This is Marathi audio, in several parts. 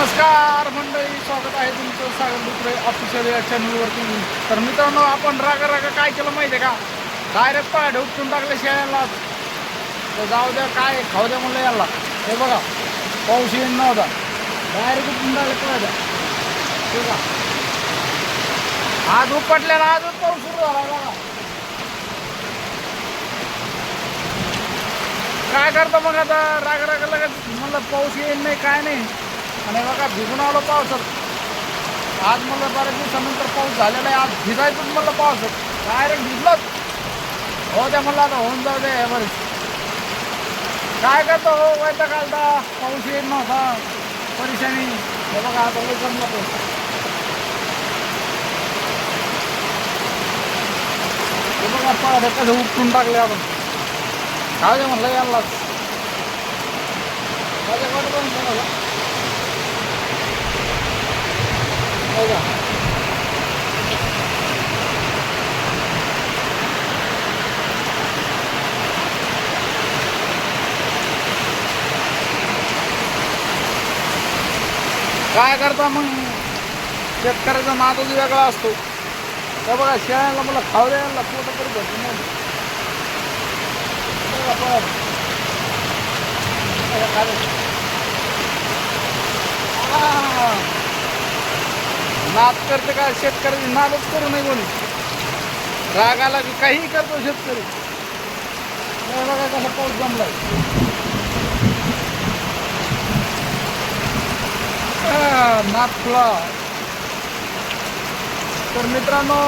नमस्कार मंडळी स्वागत आहे तुमचं सागर दुसरे ऑफिशियल या चॅनलवरती तर मित्रांनो आपण रागा रागा काय केलं माहिती आहे का? डायरेक्ट पाय ढोकून टाकले शेळ्याला तर जाऊ द्या काय खाऊ द्या म्हणलं याला हे बघा पाऊस येईन नव्हता डायरेक्ट उपटून टाकले पाय ठीक आहे आज उपटलेला आजच पाऊस सुरू झाला बघा. काय करतो मग आता? राग राग लगेच म्हणलं पाऊस येईल नाही काय नाही. आणि बघा भिजून आलो पावसात. आज मला बऱ्याच दिवसानंतर पाऊस झालेला आहे. आज भिजायचंच म्हणलं पावसात. डायरेक्ट भिजलोच? हो द्या म्हणलं आता होऊन जाऊ दे बरेच काय करतो हो वैता कालता पाऊस येईल नव्हता. परेशानी. हे बघा आता लई जमलं पाऊस हे बघा पाहत कसं उपटून टाकले आपण. काय म्हणलं यालाच माझ्या वाटत पण काय करता मग? शेतकऱ्याचा नादच वेगळा असतो. तर बघा शेळ्याला मला खाऊ द्यायला पोट तरी भेटून नाही बघा, बघा. बघा, खाली. आ. नाद करते का शेतकऱ्याची नादच करू नये कोणी रागाला की काहीही करतो शेतकरी. बघा कसा पाऊस जमलाय. नाद खुळा. तर मित्रांनो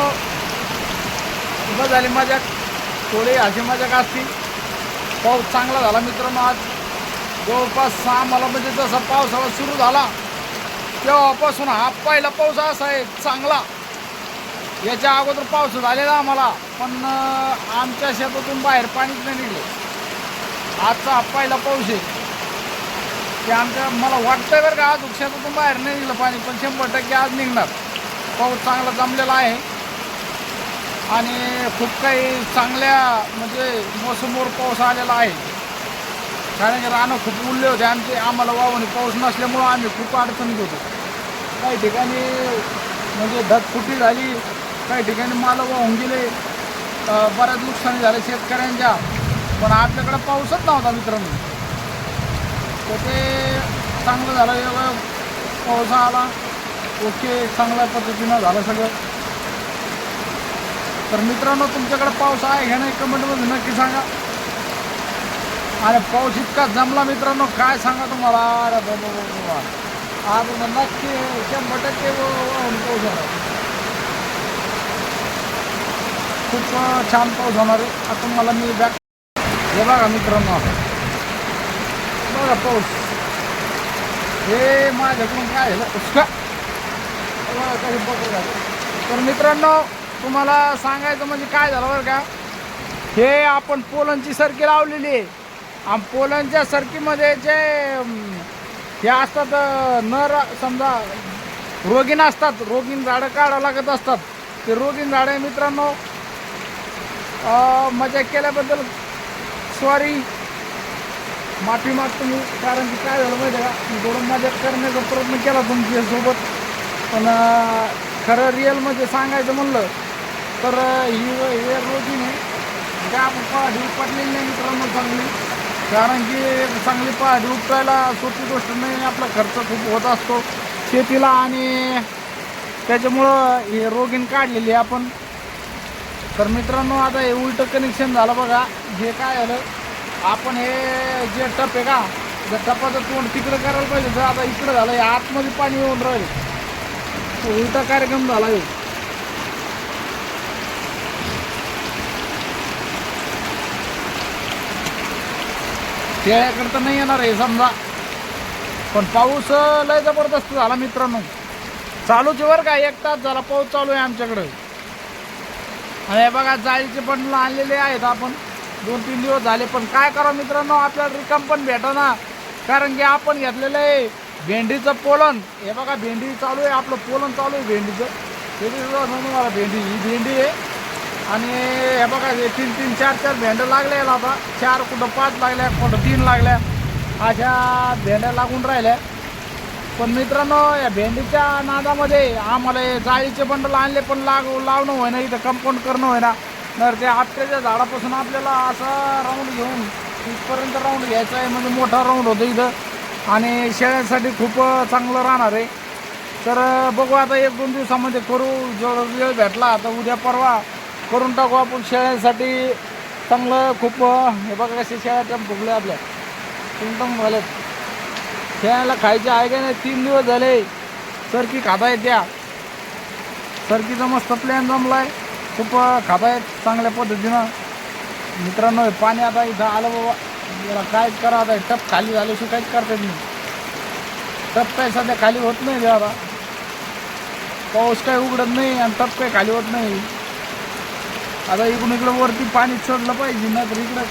झाली मजा थोडी अशी माझ्या असतील पाऊस चांगला झाला मित्रांनो आज. जवळपास सहा मला म्हणजे जसा पावसाळा सुरू झाला तेव्हापासून हा पहिला पाऊस असा आहे चांगला. याच्या अगोदर पाऊस झालेला आम्हाला पण आमच्या शेतातून बाहेर पाणीच नाही निघलं. आजचा हा पहिला पाऊस आहे. की आमच्या मला वाटतंय बरं का आज शेतातून बाहेर नाही निघलं पाणी पण शंभर टक्के आज निघणार. पाऊस चांगला जमलेला आहे. आणि खूप काही चांगल्या म्हणजे मोसमोर पाऊस आलेला आहे. कारण की रानं खूप उरले होते आमचे आम्हाला वावणी पाऊस नसल्यामुळं आम्ही खूप अडचणीत होतो. काही ठिकाणी म्हणजे ढगफुटी झाली काही ठिकाणी माल वाहून गेले. बऱ्याच नुकसानी झाले शेतकऱ्यांच्या. पण आपल्याकडे पाऊसच नव्हता मित्रांनो. तर ते चांगलं झालं एवढं पाऊस आला. ओके चांगल्या पद्धतीनं झालं सगळं. तर मित्रांनो तुमच्याकडे पाऊस आहे घ्या नाही कमेंटमध्ये नक्की सांगा. अरे पाऊस इतका जमला मित्रांनो काय सांगा तुम्हाला? अरे बाबा आज नक्की शंभर टक्के पाऊस होणार खूप छान पाऊस होणार आहे. आता मला मी बॅग हे बघा मित्रांनो. बघा पाऊस. हे माझ्याकडून काय झालं उसका. बघा काही बघू झालं. तर मित्रांनो तुम्हाला सांगायचं म्हणजे काय झालं बरं का? हे आपण पोलनची सरकी लावलेली आहे. पोलनच्या सरकीमध्ये जे हे असतात नर समजा रोगीण असतात रोगीण झाडं काढावं लागत असतात. ते रोगीण झाडं मित्रांनो. मजा केल्याबद्दल सॉरी माफी मागतो मी कारण की काय झालं माहिती आहे का? मी थोडं मजा करण्याचा प्रयत्न केला तुमच्यासोबत पण खरं रिअलमध्ये सांगायचं म्हणलं तर ही हे रोगीने काय आपण पहाडी नाही मित्रांनो चांगली. कारण की चांगली पहाडी उपटायला सोपी गोष्ट नाही आपला खर्च खूप होत असतो. शेतीला आणि त्याच्यामुळं हे रोगीन काढलेली आहे आपण. तर मित्रांनो आता हे उलटं कनेक्शन झालं बघा. हे काय झालं? आपण हे जे टप आहे का जर टपाचं तोंड तिकडं करायला पाहिजे तर आता इकडं झालं हे आतमध्ये पाणी येऊन राहिले. उलटा कार्यक्रम झाला हे त्याकडे तर नाही येणार आहे समजा. पण पाऊस लय जबरदस्त झाला मित्रांनो. चालूच बरं का एक तास झाला पाऊस चालू आहे आमच्याकडं. आणि हे बघा जाळीचे पण आणलेले आहेत आपण. दोन तीन दिवस झाले पण काय करा मित्रांनो आपल्याला रिकाम पण भेटा कारण की आपण घेतलेलं आहे भेंडीचं पोलन. हे बघा भेंडी चालू आहे आपलं पोलन चालू आहे भेंडीचं. मला भेंडी ही भेंडी आहे. आणि हे बघा हे तीन तीन चार चार भेंड्या लागल्या याला आता. चार कुठं पाच लागल्या कुठं तीन लागल्या. अशा भेंड्या लागून राहिल्या. पण मित्रांनो या भेंडीच्या नादामध्ये आम्हाला जाळीचे बंडल आणले पण लाग लावणं होईना इथं कंपाऊंड करणं होईना. तर ते आपल्याच्या झाडापासून आपल्याला असा राऊंड घेऊन इथपर्यंत राऊंड घ्यायचा आहे म्हणजे मोठा राऊंड होतो इथं. आणि शेळ्यांसाठी खूप चांगलं राहणार आहे. तर बघू आता एक दोन दिवसामध्ये करू जर वेळ भेटला तर उद्या परवा करून टाकू आपण शेळ्यांसाठी. चांगलं खूप हे बघा कसे शेळ्या टम फुगले आपल्या. टमटम झालेत शेळ्याला खायचे आहे का नाही? तीन दिवस झाले. सरकी खाता त्या. सरकीचा मस्त प्लॅन जमलाय. खूप खाता चांगल्या पद्धतीनं. मित्रांनो पाणी आता इथं आलं बाबा. याला काय करा आता? टप खाली झाल्याशी काहीच करता येत नाही. टप काय सध्या खाली होत नाही ते आता. पाऊस काही उघडत नाही आणि टप काही खाली होत नाही. आता इकडून इकडं वरती पाणी चढलं पाहिजे ना तर इकडं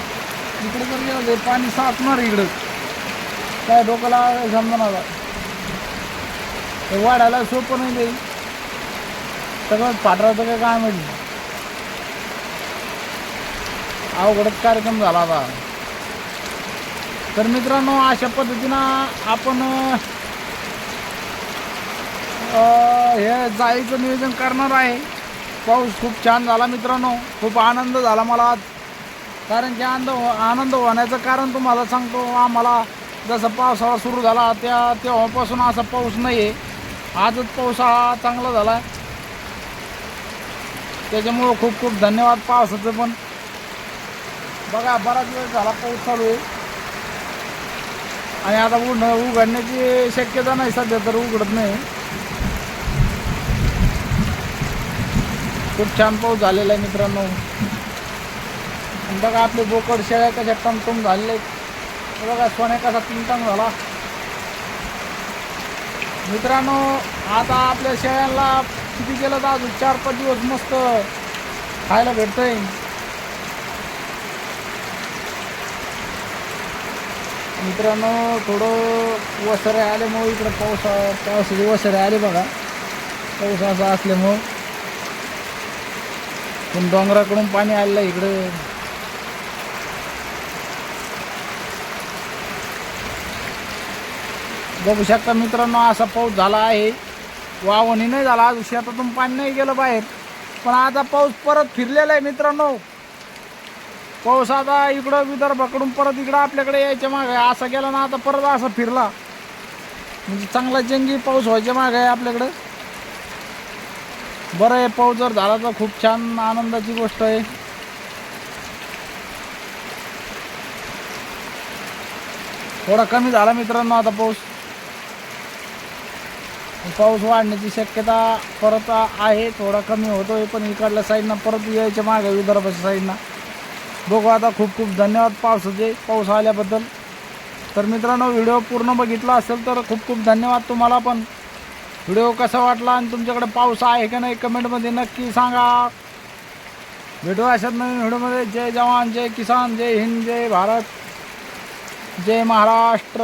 इकडे तर गेलं ते पाणी साचणार इकडं. काय डोक्याला समजा आता हे वाढायला सोपं नाही ते. सगळं पाठराचं काय काय माहिती अवघडच कार्यक्रम झाला आता. तर मित्रांनो अशा पद्धतीनं आपण हे जाळीचं नियोजन करणार आहे. पाऊस खूप छान झाला मित्रांनो. खूप आनंद झाला मला आज. कारण की आनंद हो- आनंद होण्याचं कारण तुम्हाला सांगतो आम्हाला जसं पावसाळा सुरू झाला त्या तेव्हापासून असा पाऊस नाही आहे आजच पाऊस हा चांगला झाला आहे त्याच्यामुळं खूप खूप धन्यवाद पावसाचं पण. बघा बराच वेळ झाला पाऊस चालू आहे. आणि आता उघड उघडण्याची शक्यता नाही सध्या तर उघडत नाही. खूप छान पाऊस झालेला आहे मित्रांनो. बघा आपले बोकड शेळ्या कशा टमटम झालेले आहेत. बघा सोन्या कसा टिंगटंग झाला. मित्रांनो आता आपल्या शेळ्यांना किती केलं तर अजून चार पाच दिवस मस्त खायला भेटतंय. मित्रांनो थोडं वसरे आल्यामुळे इकडं पाऊस पावसाचे वसरे आले बघा. पाऊस असा असल्यामुळं. पण डोंगराकडून पाणी आलेलं आहे इकडं. बघू शकता मित्रांनो असा पाऊस झाला आहे. वावणी नाही झाला आज शेतातून पाणी नाही गेलं बाहेर. पण आता पाऊस परत फिरलेला आहे मित्रांनो. पाऊस आता इकडं विदर्भाकडून परत इकडं आपल्याकडे यायच्या मागे. असा गेला ना आता परत असा फिरला. म्हणजे चांगला जंगी पाऊस व्हायच्या मागे आहे आपल्याकडं. बरं आहे पाऊस जर झाला तर खूप छान आनंदाची गोष्ट आहे. थोडा कमी झाला मित्रांनो आता पाऊस. पाऊस वाढण्याची शक्यता परत आहे थोडा कमी होतोय पण इकडल्या साईडनं परत यायच्या मागे विदर्भाच्या साईडनं. बघू आता खूप खूप धन्यवाद पावसाचे पाऊस आल्याबद्दल. तर मित्रांनो व्हिडिओ पूर्ण बघितला असेल तर खूप खूप धन्यवाद तुम्हाला पण. व्हिडिओ कसा वाटला आणि तुमच्याकडे पाऊस आहे का नाही कमेंटमध्ये नक्की सांगा. भेटू अशात नवीन व्हिडिओमध्ये. जय जवान जय किसान जय हिंद जय भारत जय महाराष्ट्र.